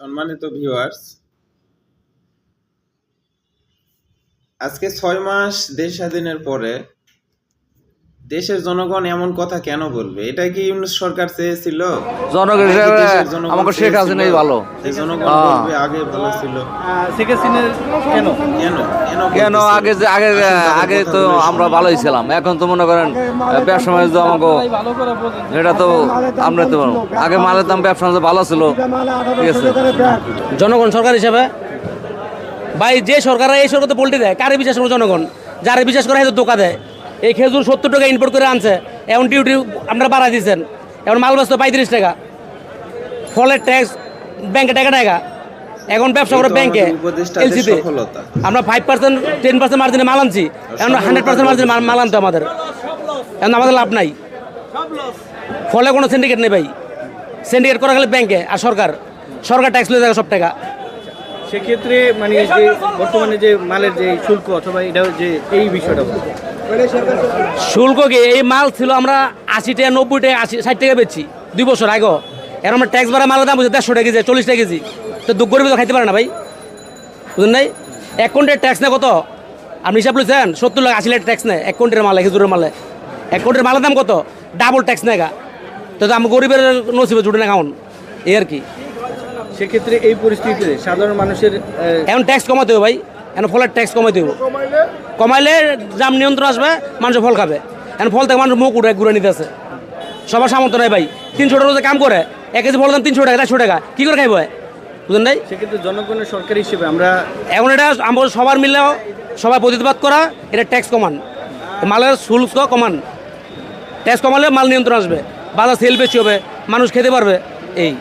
সম্মানিত ভিউয়ার্স আজকে ছয় মাস দেশ স্বাধীনের পরে দেশের জনগণ এমন কথা কেন বলবে? এটা কি ইউনুস সরকার চেয়েছিল? জনগণ আমাকে শেখ হাসিনাই ভালো। জনগণ হ্যাঁ। বলবে আগে ভালো ছিল। শেখ কেন? কেন? কেন আগে যে আগে আগে তো আমরা ভালোই ছিলাম। এখন তো মনে করেন ব্যবসা বাণিজ্য আমাকে এটা তো আমরা তো আগে মালের দাম ব্যবসা বাণিজ্য ভালো ছিল। ঠিক আছে। জনগণ সরকার হিসেবে? ভাই যে সরকার এই সরকার তো পোল্ট্রি দেয় কারে বিশ্বাস করে জনগণ? যারা বিশ্বাস করে হয়তো ধোকা দেয়। এই খেজুর সত্তর টাকা ইম্পোর্ট করে আনছে। এখন ডিউটি আপনারা বাড়াই দিয়েছেন। এখন মাল ব্যস্ত পঁয়ত্রিশ টাকা। ফলের ট্যাক্স ব্যাংকে টাকা টাকা। এখন ব্যবসা করে ব্যাংকে এলসিতে আমরা ফাইভ পার্সেন্ট টেন পার্সেন্ট মার্জিনে মাল আনছি। এখন হান্ড্রেড পার্সেন্ট মার্জিনে মাল আনতো আমাদের। এখন আমাদের লাভ নাই। ফলে কোনো সিন্ডিকেট নেই ভাই। সিন্ডিকেট করা গেলে ব্যাংকে আর সরকার। সরকার ট্যাক্স লয়ে থাকে সব টাকা। সেক্ষেত্রে মানে যে বর্তমানে যে মালের যে শুল্ক অথবা এটা যে এই বিষয়টা শুল্ক কি? এই মাল ছিল আমরা আশি টাকা, নব্বই টাকা, আশি, ষাট টাকা বেচছি দুই বছর আগে এখন আমরা ট্যাক্স ভাড়া মালের দাম বুঝি দেড়শো টাকা কেজি, চল্লিশ টাকা কেজি। তো দু গরিব খাইতে পারে না ভাই। বুঝলেন নাই? এক কোয়েন্টের ট্যাক্স নেয় কত? আপনি হিসাব লইছেন সত্তর লাখ, আশি লাখ ট্যাক্স নেয় এক কোয়েন্টের মালে, খেজুরের মালে। এক কোয়েন্টের মালের দাম কত? ডাবল ট্যাক্স নেয় গা। তো তো আমি গরিবের নসিবে জুটে না খাওন এই আর কি। সেক্ষেত্রে এই পরিস্থিতিতে সাধারণ মানুষের এখন ট্যাক্স কমাতে হবে ভাই। এখন ফলের ট্যাক্স কমাতে হবে। কমাইলে? দাম নিয়ন্ত্রণ আসবে মানুষ ফল খাবে। এখন ফল থেকে মানুষ মুখ উঠে ঘুরে নিতে আছে। সবার সামর্থ্য নাই ভাই। তিনশো টাকা রোজে কাম করে এক কেজি ফল দাম তিনশো টাকা চারশো টাকা কী করে খাইব বুঝলেন নাই? সেক্ষেত্রে জনগণের সরকার হিসেবে আমরা এখন এটা আমাদের সবার মিললেও সবাই প্রতিবাদ করা এটা ট্যাক্স কমান। মালের শুল্ক কমান। ট্যাক্স কমালে মাল নিয়ন্ত্রণ আসবে। বাজার সেল বেশি হবে মানুষ খেতে পারবে এই।